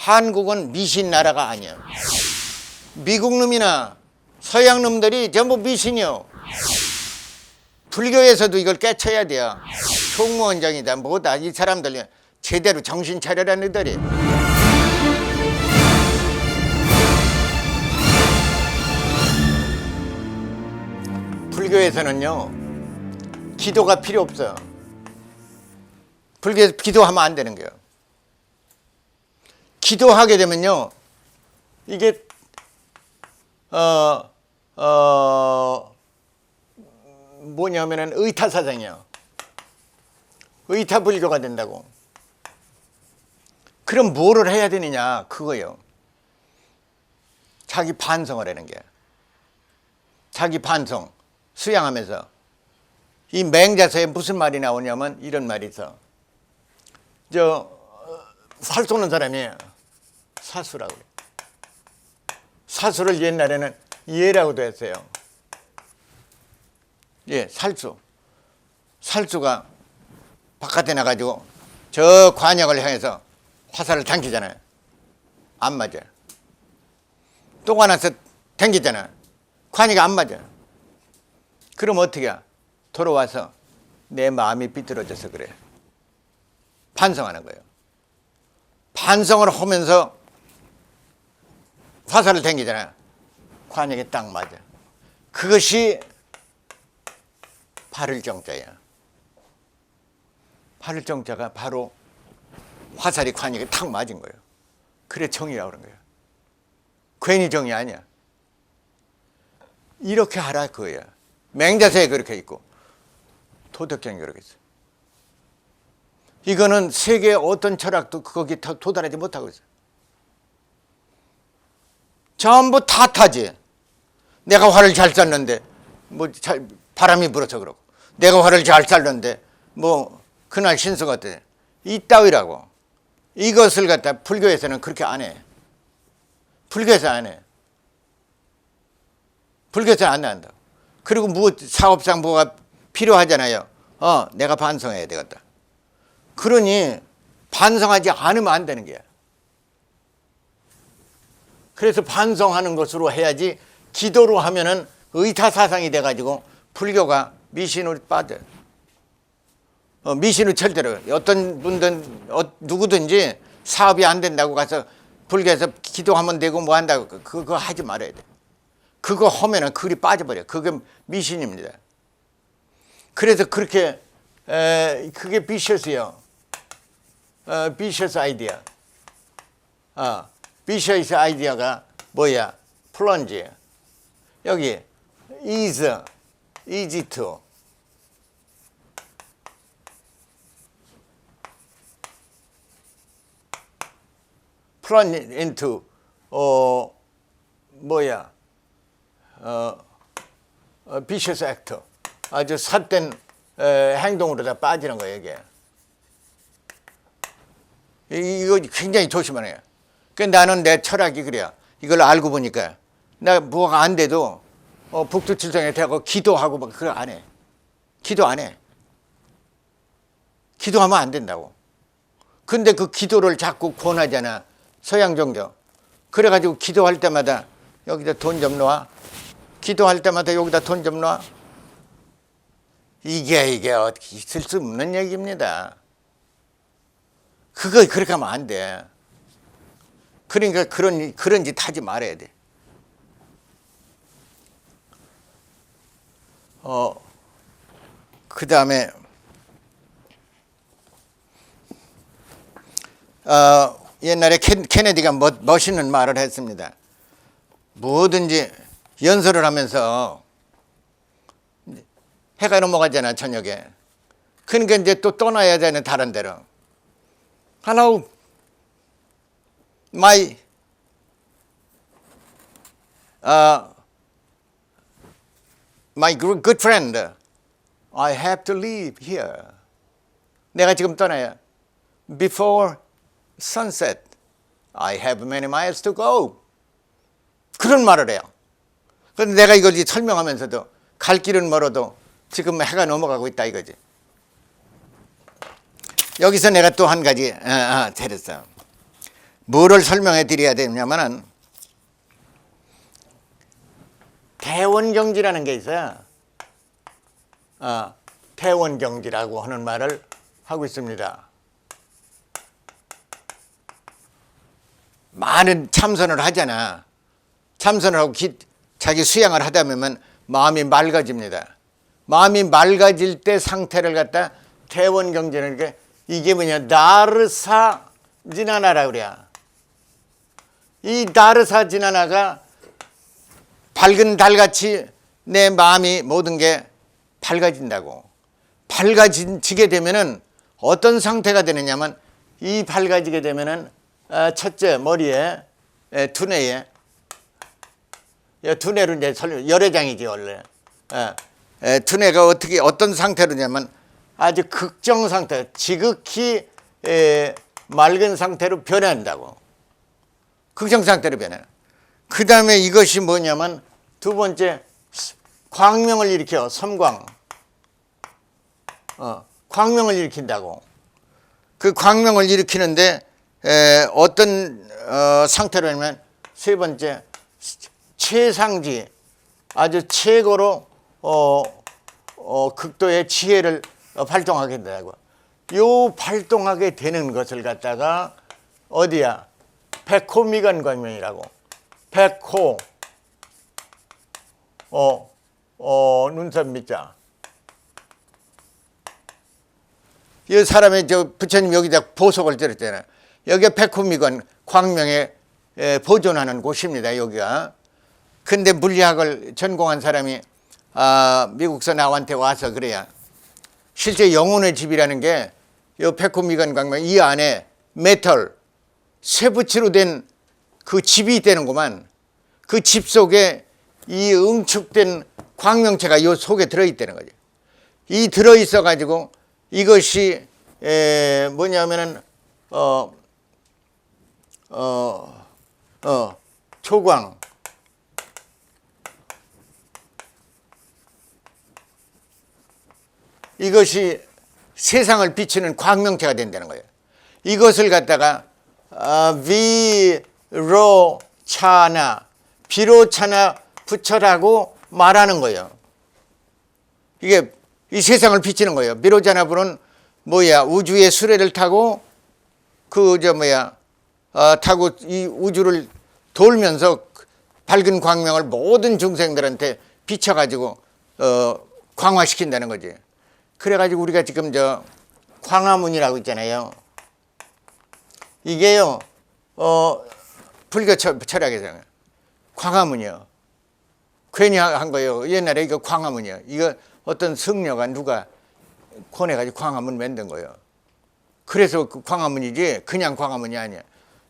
한국은 미신 나라가 아니야. 미국 놈이나 서양 놈들이 전부 미신이요. 불교에서도 이걸 깨쳐야 돼요. 총무원장이다 뭐다 이 사람들 제대로 정신 차려라는 들이. 불교에서는요 기도가 필요 없어요. 불교에서 기도하면 안 되는 거예요. 기도하게 되면요 이게 어, 어, 뭐냐면은 의타사상이요. 의타불교가 된다고. 그럼 뭐를 해야 되느냐 그거요. 자기 반성을 하는 게. 자기 반성 수양하면서 이 맹자서에 무슨 말이 나오냐면 이런 말이 있어. 저살 쏘는 사람이 사수라고 그래. 사수를 옛날에는 예라고도 했어요. 예, 살수. 살수가 바깥에 나가지고 저 관역을 향해서 화살을 당기잖아요. 안 맞아요. 또 하나서 당기잖아요. 관이가 안 맞아요. 그럼 어떻게 해? 돌아와서 내 마음이 비뚤어져서 그래. 반성하는 거예요. 반성을 하면서 화살을 당기잖아요. 관역에 딱 맞아. 그것이 발을정자야. 발을정자가 바로 화살이 관역에 탁 맞은 거예요. 그래 정이라고 그런 거예요. 괜히 정이 아니야. 이렇게 하라 그거야. 맹자세에 그렇게 있고 도덕경에 그렇게 있어. 이거는 세계 어떤 철학도 거기 다 도달하지 못하고 있어. 전부 탓하지. 내가 화를 잘 쐈는데 뭐 잘, 바람이 불어서 그러고 내가 화를 잘 쐈는데 뭐 그날 신수가 어때? 이따위라고. 이것을 갖다 불교에서는 그렇게 안 해. 불교에서 안 해. 불교에서 안 한다. 그리고 뭐 사업상 뭐가 필요하잖아요. 어, 내가 반성해야 되겠다. 그러니 반성하지 않으면 안 되는 거야. 그래서 반성하는 것으로 해야지 기도로 하면은 의타사상이 돼가지고 불교가 미신으로 빠져. 어, 미신을 절대로 어떤 분든 어, 누구든지 사업이 안 된다고 가서 불교에서 기도하면 되고 뭐 한다고 그- 그거 하지 말아야 돼. 그거 하면은 그리 빠져버려. 그게 미신입니다. 그래서 그렇게 에, 그게 비셔스요. 어, 비셔스 아이디어. 어, 비셔스 아이디어가 뭐야? 플런지. 여기 is, easy to. plunge into 어 뭐야 어, 어 vicious act 아주 삿된 에, 행동으로 다 빠지는 거예요 이게 이- 이거 굉장히 조심해야 해요 그 나는 내 철학이 그래요 이걸 알고 보니까 나 뭐가 안 돼도 어, 북두칠성에 대고 기도하고 막 그걸 안 해 기도 안 해 기도하면 안 된다고 근데 그 기도를 자꾸 권하잖아. 서양 종교. 그래가지고 기도할 때마다 여기다 돈 좀 놓아. 기도할 때마다 여기다 돈 좀 놓아. 이게, 이게 있을 수 없는 얘기입니다. 그거 그렇게 하면 안 돼. 그러니까 그런, 그런 짓 하지 말아야 돼. 어, 그 다음에 어, 옛날에 켄, 케네디가 멋, 멋있는 말을 했습니다. 뭐든지 연설을 하면서 해가 넘어가잖아 저녁에. 그러니까 이제 또 떠나야 되는 다른 데로. Hello, my uh, my good friend. I have to leave here. 내가 지금 떠나야. Before sunset. I have many miles to go. 그런 말을 해요. 그런데 내가 이걸 설명하면서도 갈 길은 멀어도 지금 해가 넘어가고 있다 이거지. 여기서 내가 또 한 가지 아, 아, 잘했어. 뭐를 설명해 드려야 되냐면은 대원경지라는 게 있어요. 어, 대원경지라고 하는 말을 하고 있습니다. 많은 참선을 하잖아. 참선을 하고 기, 자기 수양을 하다 보면 마음이 맑아집니다. 마음이 맑아질 때 상태를 갖다 대원경지는 게 이게 뭐냐 나르사 지나나라 그래요. 이 나르사 지나나가 밝은 달같이 내 마음이 모든 게 밝아진다고. 밝아지게 되면은 어떤 상태가 되느냐면 이 밝아지게 되면은 어, 첫째 머리에 에, 두뇌에 이 두뇌로 이제 설명 열애장이지 원래. 에, 에, 두뇌가 어떻게 어떤 상태로냐면 아주 극정 상태, 지극히 에, 맑은 상태로 변한다고. 극정 상태로 변해. 그 다음에 이것이 뭐냐면 두 번째 광명을 일으켜 섬광. 어, 광명을 일으킨다고. 그 광명을 일으키는데 에, 어떤 어, 상태로냐면 세 번째 최상지 아주 최고로 어, 어, 극도의 지혜를 어, 발동하게 된다고. 요 발동하게 되는 것을 갖다가 어디야? 백호 미간 광명이라고. 백호 어, 어, 눈썹 밑자. 이 사람의 저 부처님 여기다 보석을 들었잖아요. 여기가 백호미관 광명에 에, 보존하는 곳입니다. 여기가. 근데 물리학을 전공한 사람이 아, 미국서 나한테 와서 그래야 실제 영혼의 집이라는 게 이 백호미관 광명 이 안에 메탈 쇠붙이로 된 그 집이 있다는구만. 그 집 속에 이 응축된 광명체가 요 속에 들어있다는 거죠. 이 들어있어 가지고 이것이 에, 뭐냐면은 어, 어, 어, 초광 이것이 세상을 비추는 광명체가 된다는 거예요. 이것을 갖다가 아, 비로차나 비로차나 부처라고 말하는 거예요. 이게 이 세상을 비치는 거예요. 비로차나 부는 뭐야 우주의 수레를 타고 그 저 뭐야 어, 타고 이 우주를 돌면서 밝은 광명을 모든 중생들한테 비춰가지고 어, 광화시킨다는 거지. 그래가지고 우리가 지금 저 광화문이라고 있잖아요. 이게요, 어, 불교 철- 철학에서 광화문이요. 괜히 한 거예요. 옛날에 이거 광화문이요. 이거 어떤 승려가 누가 권해가지고 광화문 만든 거예요. 그래서 그 광화문이지 그냥 광화문이 아니야.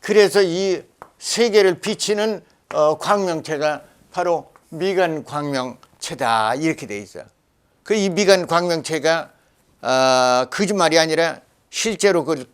그래서 이 세계를 비치는 어, 광명체가 바로 미간 광명체다 이렇게 돼 있어. 그 이 미간 광명체가 아, 거짓말이 아니라 실제로 그,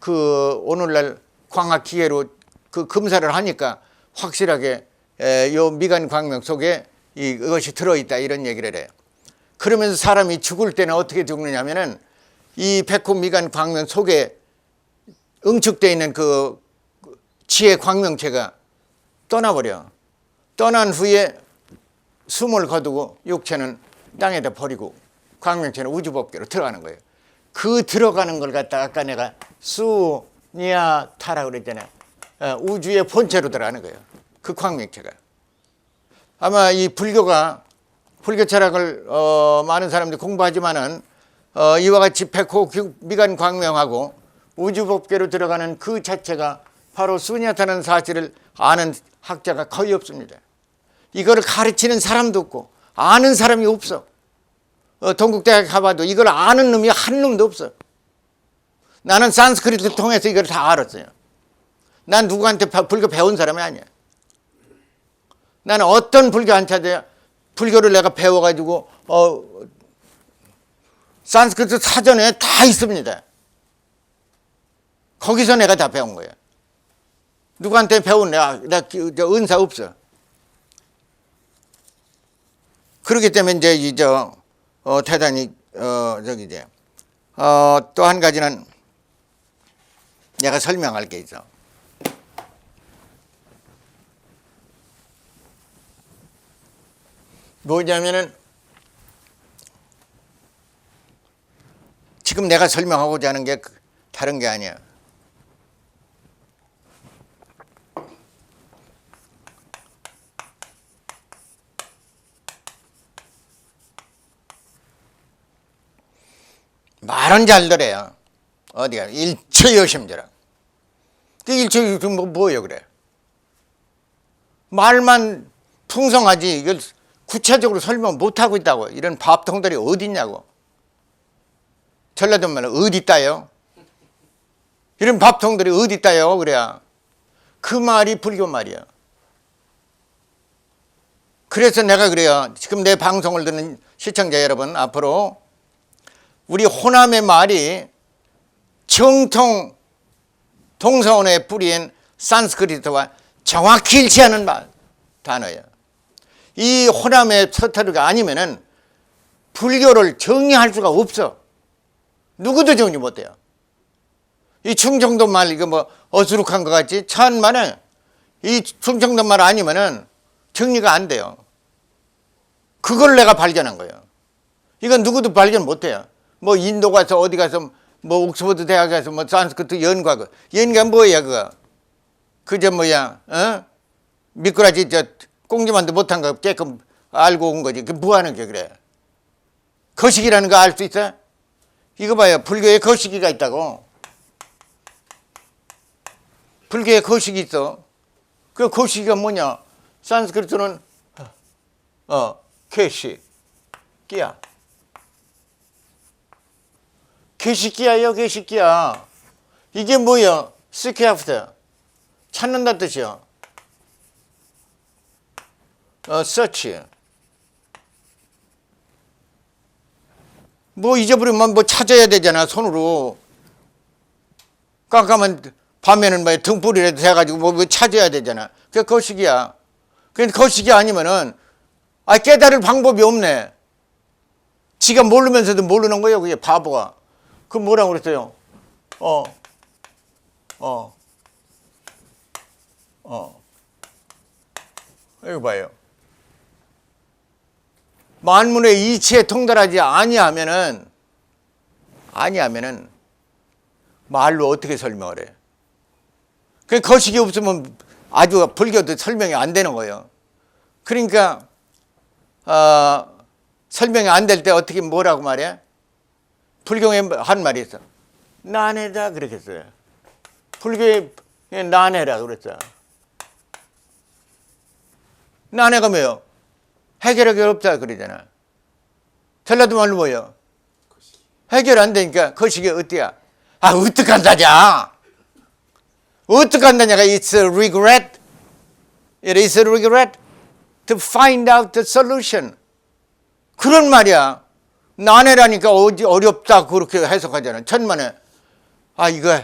그 오늘날 광학 기계로 그 검사를 하니까 확실하게 에, 요 미간 광명 속에 이- 이것이 들어있다 이런 얘기를 해요. 그러면서 사람이 죽을 때는 어떻게 죽느냐면은 이 백호 미간 광명 속에 응축되어 있는 그 지혜 광명체가 떠나버려. 떠난 후에 숨을 거두고 육체는 땅에다 버리고 광명체는 우주법계로 들어가는 거예요. 그 들어가는 걸 갖다가 아까 내가 수니아타라 그랬잖아요. 어, 우주의 본체로 들어가는 거예요. 그 광명체가. 아마 이 불교가 불교 철학을 어, 많은 사람들이 공부하지만은 어, 이와 같이 백호 규- 미간 광명하고 우주법계로 들어가는 그 자체가 바로 수냐타는 사실을 아는 학자가 거의 없습니다. 이거를 가르치는 사람도 없고 아는 사람이 없어. 어, 동국대학 가봐도 이걸 아는 놈이 한 놈도 없어. 나는 산스크리트 통해서 이걸 다 알았어요. 난 누구한테 바- 불교 배운 사람이 아니야. 나는 어떤 불교한테도 불교를 내가 배워가지고 어, 산스크리트 사전에 다 있습니다. 거기서 내가 다 배운 거야. 누구한테 배운 내가, 내가 은사 없어. 그렇기 때문에 이제 이저 어, 대단히 어, 저기 이제 어, 또 한 가지는 내가 설명할 게 있어. 뭐냐면은 지금 내가 설명하고자 하는 게 그, 다른 게 아니야. 말은 잘 들어요. 어디가 일체여심자라. 그 일체여심 뭐 뭐예요 그래? 말만 풍성하지 이걸 구체적으로 설명 못 하고 있다고 이런 밥통들이 어디 있냐고. 전라도 말로 어디 있다요? 이런 밥통들이 어디 있다요? 그래야 그 말이 불교 말이야. 그래서 내가 그래요. 지금 내 방송을 듣는 시청자 여러분 앞으로 우리 호남의 말이 정통 동서원의 뿌리인 산스크리트와 정확히 일치하는 말, 단어예요. 이 호남의 서터르가 아니면은 불교를 정의할 수가 없어. 누구도 정리 못해요. 이 충청도 말 이거 뭐 어수룩한 것 같지? 천만에 이 충청도 말 아니면은 정리가 안 돼요. 그걸 내가 발견한 거예요. 이건 누구도 발견 못 해요. 뭐 인도 가서 어디 가서 뭐 옥스퍼드 대학 가서 뭐 산스크리트 연구하 고 연구가 뭐야 그거? 그저 뭐야? 어? 미꾸라지 저 꽁지만도 못한 거 깨끔 알고 온 거지. 그 뭐 하는 게 그래? 거식이라는 거 알 수 있어? 이거 봐요. 불교에 거식이가 있다고. 불교에 거식이 있어. 그 거식이가 뭐냐? 산스크리트는 어, 캐시, 끼야. 개식기야요, 개식기야. 이게 뭐야? 스케아프터. 찾는다 뜻이요. 어, 서치. 뭐 잊어버리면 뭐 찾아야 되잖아, 손으로. 깜깜한 밤에는 뭐 등불이라도 해가지고 뭐, 뭐 찾아야 되잖아. 그게 거식이야. 근데 거식이 아니면은, 아, 깨달을 방법이 없네. 지가 모르면서도 모르는 거예요, 그게 바보가. 그 뭐라고 그랬어요? 어, 어, 어. 이거 봐요. 만문의 이치에 통달하지 아니하면은 아니하면은 말로 어떻게 설명을 해? 그 거식이 없으면 아주 불교도 설명이 안 되는 거예요. 그러니까 어, 설명이 안 될 때 어떻게 뭐라고 말해? 불교에 한 말이 있어. 난해다 그렇게 했어요. 불교에 난해라 그랬어. 난해가 뭐요? 해결하기 어렵다 그러잖아. 전라도 말로 뭐요? 해결 안 되니까 거시기 어때야? 아 어떡한다냐? 어떡한다냐가 it's a regret. It is a regret to find out the solution. 그런 말이야. 난해라니까 어디 어렵다 그렇게 해석하잖아. 천만에 아 이거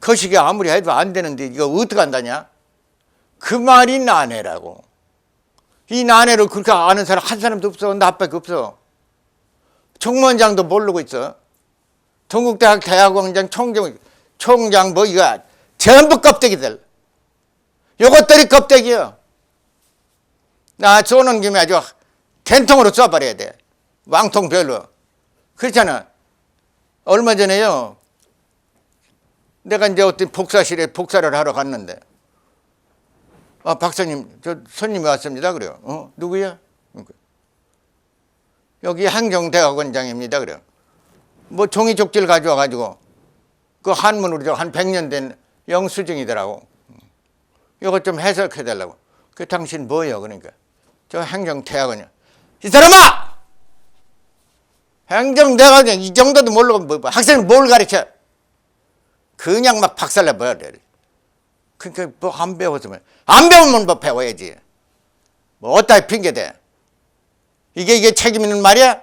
거시기 아무리 해도 안 되는데 이거 어떻게 한다냐? 그 말이 난해라고. 이 난해를 그렇게 아는 사람 한 사람도 없어. 나밖에 없어. 총무원장도 모르고 있어. 동국대학 대학원장 총장 총장 뭐 이거 전부 껍데기들. 요것들이 껍데기야. 나 쏘는 김에 아주 된통으로 쏴버려야 돼. 왕통 별로. 그렇잖아. 얼마 전에요. 내가 이제 어떤 복사실에 복사를 하러 갔는데, 아, 박사님, 저 손님이 왔습니다. 그래요. 어, 누구야? 여기 한경대학원장입니다. 그래요. 뭐 종이 족질 가져와 가지고, 그 한문으로 한 100년 된 영수증이더라고. 이것 좀 해석해 달라고. 그 당신 뭐예요? 그러니까. 저 행정대학원이요. 이 사람아! 행정대학원 이 정도도 모르고 뭐, 뭐, 학생은 뭘 가르쳐? 그냥 막 박살내 버려. 그러니까 뭐 안 배웠으면 안 배우면 뭐 배워야지. 뭐 어디다 핑계 대? 이게 이게 책임 있는 말이야?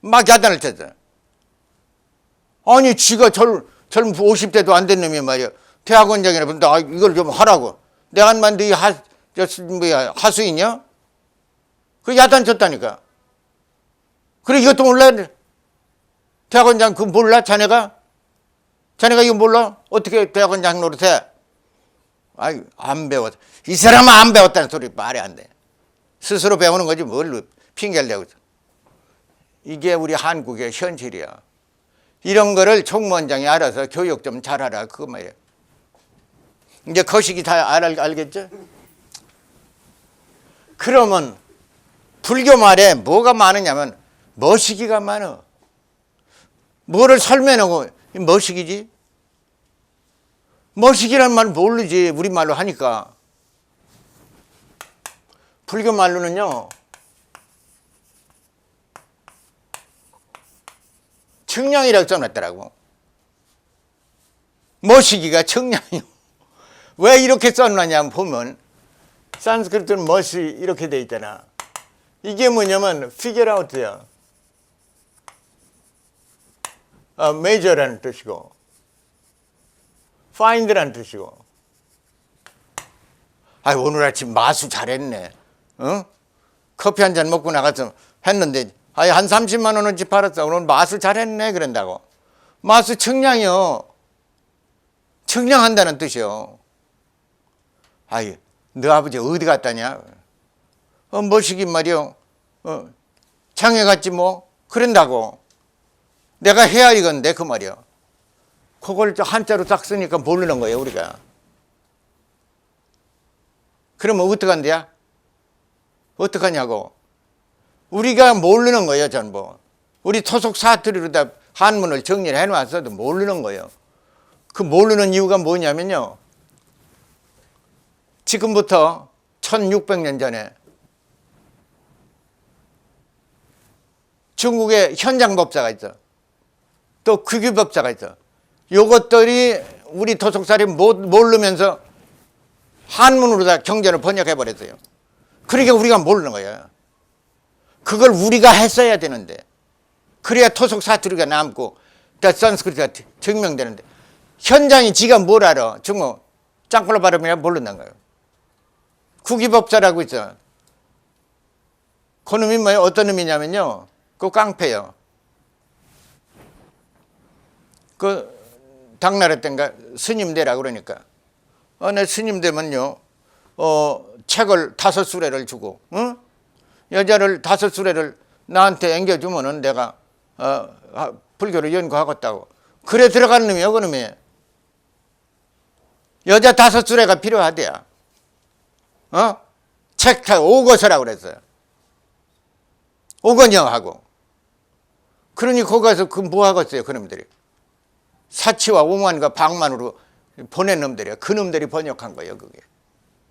막 야단을 쳤어. 아니 지가 젊젊 50대도 안 된 놈이 말이야. 대학원장이라 근데 아, 이걸 좀 하라고. 내가 만네 하, 저, 뭐야, 하수이냐? 그 야단 쳤다니까. 그래 이것도 몰라? 대학원장 그 몰라 자네가? 자네가 이거 몰라? 어떻게 대학원장 노릇해? 아이 안 배웠. 이 사람은 안 배웠다는 소리 말이 안 돼. 스스로 배우는 거지 뭘 핑계를 대고 있어. 이게 우리 한국의 현실이야. 이런 거를 총무원장이 알아서 교육 좀 잘하라 그거 말이야. 이제 거시기 다 알, 알겠죠? 그러면 불교 말에 뭐가 많으냐면 머시기가 많어. 뭐를 설명하고 머시기지? 머시기란 말 모르지 우리말로 하니까. 불교 말로는요. 청량이라고 써놨더라고. 머시기가 청량이요. 왜 이렇게 써놨냐 보면 산스크리트는 멋이 이렇게 돼 있잖아. 이게 뭐냐면 figure out야. 아, measure라는 뜻이고 find라는 뜻이고. 아, 오늘 아침 마수 잘했네. 어? 커피 한 잔 먹고 나가서 했는데 아이 한 30만 원어치 팔았어. 오늘 마수 잘했네 그런다고. 마수 청량이요. 청량한다는 뜻이요. 아이, 너 아버지 어디 갔다냐? 어, 뭐시긴 말이요. 어, 장에 갔지 뭐. 그런다고. 내가 헤아리건데 그 말이요. 그걸 저 한자로 딱 쓰니까 모르는 거예요, 우리가. 그러면 어떡한대야? 어떡하냐고. 우리가 모르는 거예요, 전부. 우리 토속 사투리로 다 한문을 정리를 해놨어도 모르는 거예요. 그 모르는 이유가 뭐냐면요. 지금부터 1600년 전에 중국에 현장법사가 있어. 또 규규법사가 있어. 요것들이 우리 토속살이 못- 모르면서 한문으로 다 경전을 번역해 버렸어요. 그러니까 우리가 모르는 거예요. 그걸 우리가 했어야 되는데 그래야 토속 사투리가 남고 다 산스크리트가 증명되는데 현장이 지가 뭘 알아? 중국 짱콜로 발음이라 모른다는 거예요. 국기법사라고 있어. 그 놈이 뭐예요? 어떤 놈이냐면요. 그 깡패요. 그 당나라 땐가 스님 되라 그러니까. 어, 내 스님 되면요 어, 책을 다섯 수레를 주고 응? 여자를 다섯 수레를 나한테 앵겨주면은 내가 어, 아, 불교를 연구하겠다고. 그래 들어가는 놈이요 그 놈이. 여자 다섯 수레가 필요하대야. 어? 책타 오거서라고 그랬어요. 오건영하고. 그러니 거기 가서 그 뭐 하겠어요 그놈들이 사치와 오만과 방만으로 보낸 놈들이야. 그 놈들이 번역한 거예요, 그게.